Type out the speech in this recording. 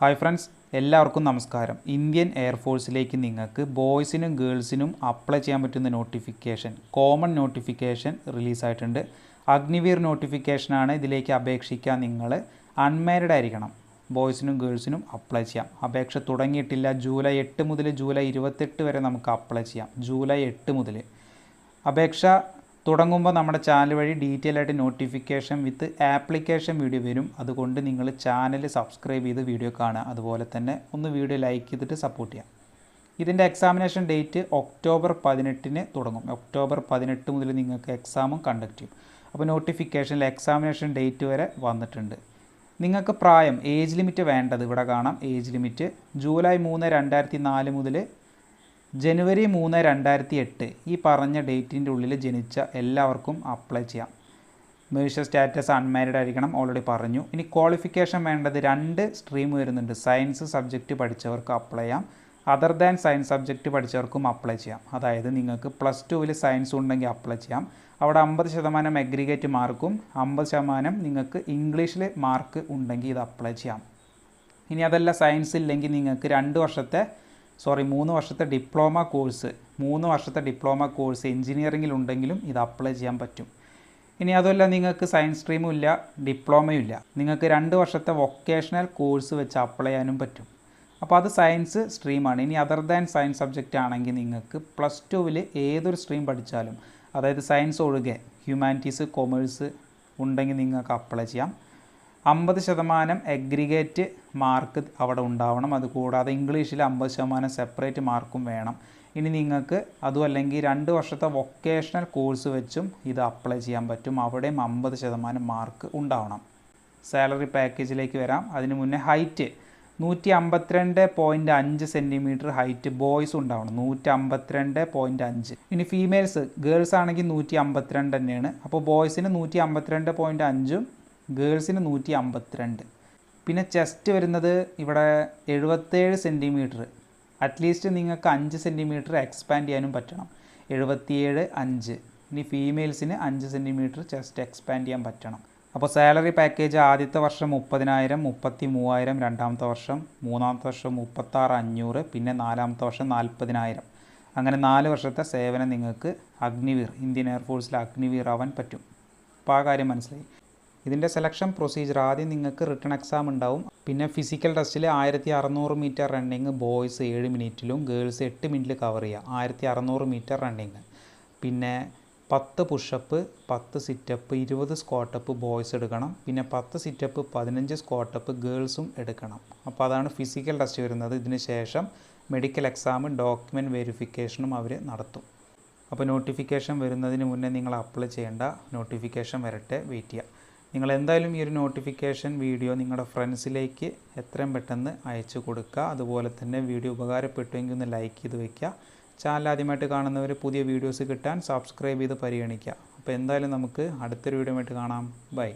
Hi friends എല്ലാവർക്കും നമസ്കാരം. Indian എയർഫോഴ്സിലേക്ക് നിങ്ങൾക്ക് ബോയ്സിനും ഗേൾസിനും അപ്ലൈ ചെയ്യാൻ പറ്റുന്ന നോട്ടിഫിക്കേഷൻ കോമൺ നോട്ടിഫിക്കേഷൻ റിലീസായിട്ടുണ്ട് അഗ്നിവീർ നോട്ടിഫിക്കേഷനാണ് ഇതിലേക്ക് അപേക്ഷിക്കാൻ നിങ്ങൾ അൺമാരിഡ് ആയിരിക്കണം. ബോയ്സിനും ഗേൾസിനും അപ്ലൈ ചെയ്യാം. അപേക്ഷ തുടങ്ങിയിട്ടില്ല. ജൂലൈ എട്ട് മുതൽ ജൂലൈ ഇരുപത്തെട്ട് വരെ നമുക്ക് അപ്ലൈ ചെയ്യാം. ജൂലൈ എട്ട് മുതൽ. അപേക്ഷ തുടങ്ങുമ്പോൾ നമ്മുടെ ചാനൽ വഴി ഡീറ്റെയിൽ ആയിട്ട് നോട്ടിഫിക്കേഷൻ വിത്ത് ആപ്ലിക്കേഷൻ വീഡിയോ വരും. അതുകൊണ്ട് നിങ്ങൾ ചാനൽ സബ്സ്ക്രൈബ് ചെയ്ത് വീഡിയോ കാണുക. അതുപോലെ തന്നെ ഒന്ന് വീഡിയോ ലൈക്ക് ചെയ്തിട്ട് സപ്പോർട്ട് ചെയ്യാം. ഇതിന്റെ എക്സാമിനേഷൻ ഡേറ്റ് ഒക്ടോബർ പതിനെട്ടിന് തുടങ്ങും. ഒക്ടോബർ പതിനെട്ട് മുതൽ നിങ്ങൾക്ക് എക്സാമും കണ്ടക്ട് ചെയ്യും. അപ്പോൾ നോട്ടിഫിക്കേഷനിൽ എക്സാമിനേഷൻ ഡേറ്റ് വരെ വന്നിട്ടുണ്ട്. നിങ്ങൾക്ക് പ്രായം ഏജ് ലിമിറ്റ് വേണ്ടത് ഇവിടെ കാണാം. ഏജ് ലിമിറ്റ് ജൂലൈ മൂന്ന് രണ്ടായിരത്തി നാല് മുതൽ ജനുവരി മൂന്ന് രണ്ടായിരത്തി എട്ട് ഈ പറഞ്ഞ ഡേറ്റിന്റെ ഉള്ളിൽ ജനിച്ച എല്ലാവർക്കും അപ്ലൈ ചെയ്യാം. മേഴ്സ സ്റ്റാറ്റസ് അൺമാരിഡ് ആയിരിക്കണം ഓൾറെഡി പറഞ്ഞു. ഇനി ക്വാളിഫിക്കേഷൻ വേണ്ടത് രണ്ട് സ്ട്രീം വരുന്നുണ്ട്. സയൻസ് സബ്ജക്റ്റ് പഠിച്ചവർക്ക് അപ്ലൈ ചെയ്യാം. അതർ ദാൻ സയൻസ് സബ്ജക്റ്റ് പഠിച്ചവർക്കും അപ്ലൈ ചെയ്യാം. അതായത് നിങ്ങൾക്ക് പ്ലസ് ടുവിൽ സയൻസ് ഉണ്ടെങ്കിൽ അപ്ലൈ ചെയ്യാം. അവിടെ അമ്പത് ശതമാനം അഗ്രിഗേറ്റ് മാർക്കും അമ്പത് ശതമാനം നിങ്ങൾക്ക് ഇംഗ്ലീഷിൽ മാർക്ക് ഉണ്ടെങ്കിൽ ഇത് അപ്ലൈ ചെയ്യാം. ഇനി അതല്ല സയൻസ് ഇല്ലെങ്കിൽ നിങ്ങൾക്ക് രണ്ട് വർഷത്തെ സോറി മൂന്ന് വർഷത്തെ ഡിപ്ലോമ കോഴ്സ് മൂന്ന് വർഷത്തെ ഡിപ്ലോമ കോഴ്സ് എഞ്ചിനീയറിംഗിൽ ഉണ്ടെങ്കിലും ഇത് അപ്ലൈ ചെയ്യാൻ പറ്റും. ഇനി അതുമല്ല നിങ്ങൾക്ക് സയൻസ് സ്ട്രീമും ഇല്ല ഡിപ്ലോമയും ഇല്ല. നിങ്ങൾക്ക് രണ്ട് വർഷത്തെ വൊക്കേഷണൽ കോഴ്സ് വെച്ച് അപ്ലൈ ചെയ്യാനും പറ്റും. അപ്പോൾ അത് സയൻസ് സ്ട്രീമാണ്. ഇനി അതർ ദാൻ സയൻസ് സബ്ജക്റ്റ് ആണെങ്കിൽ നിങ്ങൾക്ക് പ്ലസ് ടുവിൽ ഏതൊരു സ്ട്രീം പഠിച്ചാലും അതായത് സയൻസ് ഒഴികെ ഹ്യൂമാനിറ്റീസ് കൊമേഴ്സ് ഉണ്ടെങ്കിൽ നിങ്ങൾക്ക് അപ്ലൈ ചെയ്യാം. അമ്പത് ശതമാനം എഗ്രിഗേറ്റ് മാർക്ക് അവിടെ ഉണ്ടാവണം. അതുകൂടാതെ ഇംഗ്ലീഷിൽ അമ്പത് ശതമാനം സെപ്പറേറ്റ് മാർക്കും വേണം. ഇനി നിങ്ങൾക്ക് അതും അല്ലെങ്കിൽ രണ്ട് വർഷത്തെ വൊക്കേഷണൽ കോഴ്സ് വെച്ചും ഇത് അപ്ലൈ ചെയ്യാൻ പറ്റും. അവിടെയും അമ്പത് ശതമാനം മാർക്ക് ഉണ്ടാവണം. സാലറി പാക്കേജിലേക്ക് വരാം. അതിന് മുന്നേ ഹൈറ്റ് നൂറ്റി അമ്പത്തിരണ്ട് പോയിന്റ് അഞ്ച് സെന്റിമീറ്റർ ഹൈറ്റ് ബോയ്സ് ഉണ്ടാവണം. നൂറ്റി അമ്പത്തിരണ്ട് പോയിന്റ് അഞ്ച്. ഇനി ഫീമെയിൽസ് ഗേൾസ് ആണെങ്കിൽ നൂറ്റി അമ്പത്തിരണ്ട് തന്നെയാണ്. അപ്പോൾ ബോയ്സിന് നൂറ്റി അമ്പത്തിരണ്ട് പോയിന്റ് അഞ്ചും ഗേൾസിന് നൂറ്റി അമ്പത്തിരണ്ട് പിന്നെ ചെസ്റ്റ് വരുന്നത് ഇവിടെ എഴുപത്തേഴ് സെന്റിമീറ്റർ അറ്റ്ലീസ്റ്റ് നിങ്ങൾക്ക് അഞ്ച് സെന്റിമീറ്റർ എക്സ്പാൻഡ് ചെയ്യാനും പറ്റണം. എഴുപത്തിയേഴ് അഞ്ച്. ഇനി ഫീമെയിൽസിന് അഞ്ച് സെന്റിമീറ്റർ ചെസ്റ്റ് എക്സ്പാൻഡ് ചെയ്യാൻ പറ്റണം. അപ്പോൾ സാലറി പാക്കേജ് ആദ്യത്തെ വർഷം മുപ്പതിനായിരം മുപ്പത്തി മൂവായിരം രണ്ടാമത്തെ വർഷം മൂന്നാമത്തെ വർഷം മുപ്പത്താറ് അഞ്ഞൂറ് പിന്നെ നാലാമത്തെ വർഷം നാൽപ്പതിനായിരം. അങ്ങനെ നാല് വർഷത്തെ സേവനം നിങ്ങൾക്ക് അഗ്നിവീർ ഇന്ത്യൻ എയർഫോഴ്സിൽ അഗ്നിവീർ ആവാൻ പറ്റും. അപ്പോൾ ആ കാര്യം മനസ്സിലായി. ഇതിന്റെ സെലക്ഷൻ പ്രൊസീജിയർ ആദ്യം നിങ്ങൾക്ക് റിട്ടേൺ എക്സാം ഉണ്ടാവും. പിന്നെ ഫിസിക്കൽ ടെസ്റ്റിൽ ആയിരത്തി അറുന്നൂറ് മീറ്റർ റണ്ണിങ് ബോയ്സ് ഏഴ് മിനിറ്റിലും ഗേൾസ് എട്ട് മിനിറ്റിൽ കവർ ചെയ്യുക ആയിരത്തി അറുന്നൂറ് മീറ്റർ റണ്ണിങ് പിന്നെ പത്ത് പുഷപ്പ് പത്ത് സിറ്റപ്പ് ഇരുപത് സ്കോട്ടപ്പ് ബോയ്സ് എടുക്കണം. പിന്നെ പത്ത് സിറ്റപ്പ് പതിനഞ്ച് സ്കോട്ടപ്പ് ഗേൾസും എടുക്കണം. അപ്പോൾ അതാണ് ഫിസിക്കൽ ടെസ്റ്റ് വരുന്നത്. ഇതിന് ശേഷം മെഡിക്കൽ എക്സാമും ഡോക്യുമെന്റ് വെരിഫിക്കേഷനും അവർ നടത്തും. അപ്പോൾ നോട്ടിഫിക്കേഷൻ വരുന്നതിന് മുന്നേ നിങ്ങൾ അപ്ലൈ ചെയ്യേണ്ട നോട്ടിഫിക്കേഷൻ വരട്ടെ വെയിറ്റ് ചെയ്യുക നിങ്ങൾ എന്തായാലും ഈ ഒരു നോട്ടിഫിക്കേഷൻ വീഡിയോ നിങ്ങളുടെ ഫ്രണ്ട്സിലേക്ക് എത്രയും പെട്ടെന്ന് അയച്ചു കൊടുക്കുക. അതുപോലെ തന്നെ വീഡിയോ ഉപകാരപ്പെട്ടുവെങ്കിൽ ഒന്ന് ലൈക്ക് ചെയ്ത് വയ്ക്കുക ചാനൽ ആദ്യമായിട്ട് കാണുന്നവർ പുതിയ വീഡിയോസ് കിട്ടാൻ സബ്സ്ക്രൈബ് ചെയ്ത് പരിഗണിക്കുക. അപ്പോൾ എന്തായാലും നമുക്ക് അടുത്തൊരു വീഡിയോ ആയിട്ട് കാണാം. ബൈ